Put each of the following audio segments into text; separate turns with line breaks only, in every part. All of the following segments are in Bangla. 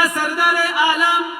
सरदार आलम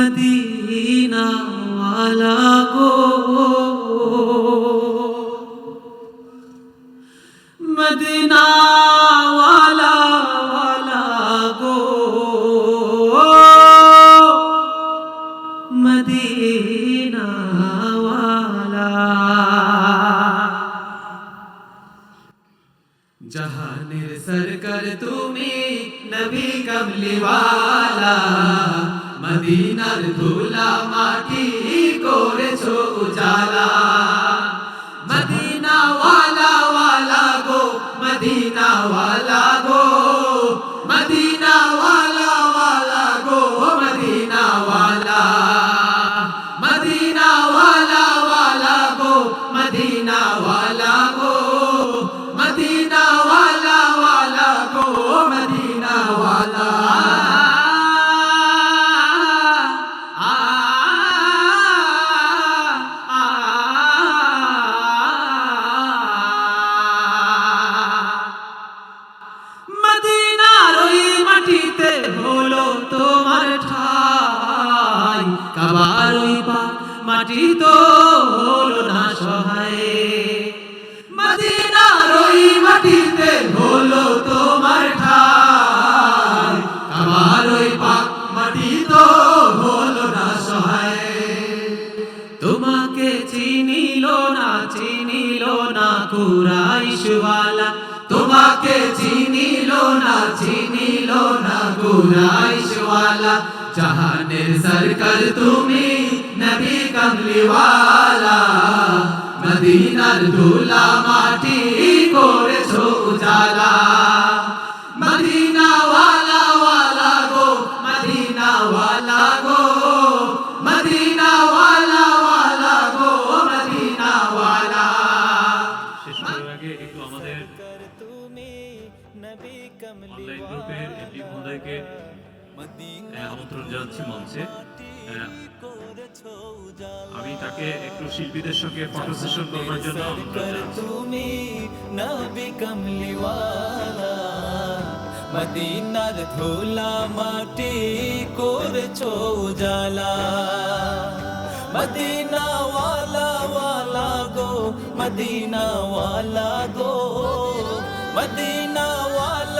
মদিনা ওয়ালা গো। মদিনা ওয়ালা ওয়ালা গো। মদিনা ওয়ালা। জাহানের সরকার তুমি নবী কমলিওয়ালা মদিনার ধুলা মাটি করেছ উজালা। মদিনা ওয়ালা ওয়ালা গো মদিনা ওয়ালা গো। মদিনা ওয়ালা ওয়ালা গো মদিনা ওয়ালা গো মদিনা ওই মাটি তো হলো না সহায়। মদিনার ওই মাটিতে হলো তোমার ঠাই। কাবার ওই পাক, মাটি তো হলো না সহায়। তোমাকে চিনিল না চিনিল না কুরাইশওয়ালা। তোমাকে চিনিল না চিনিল না কুরাইশওয়ালা। জাহানের সরকার তুমি নবী কমলিওয়ালা মদিনার ধুলা মাটি করেছ উজালা মদিনা ওয়ালা ওয়ালা গো মদিনা ওয়ালা গো মদিনা ওয়ালা ওয়ালা গো মদিনা ওয়ালা
শেষ করার আগে একটু আমাদের অনলাইন গ্রুপের এমডি মহোদয়কে আহ, আমন্ত্রণ জানাচ্ছি মঞ্চে। আহ, আমি তাকে একটু শিল্পীদের সঙ্গে ফটো সেশন করবার জন্য
তুমি নবী কমলিওয়ালা মদিনার ধুলা মাটি করেছ উজালা। মদিনা ওয়ালা ওয়ালা গো মদিনা ওয়ালা গো মদিনা ওয়ালা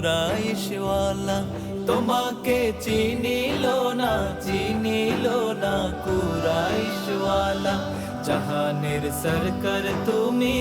কুরাইশওয়ালা তোমাকে চিনিল না চিনিল না
কুরাইশওয়ালা। জাহানের সরকার তুমি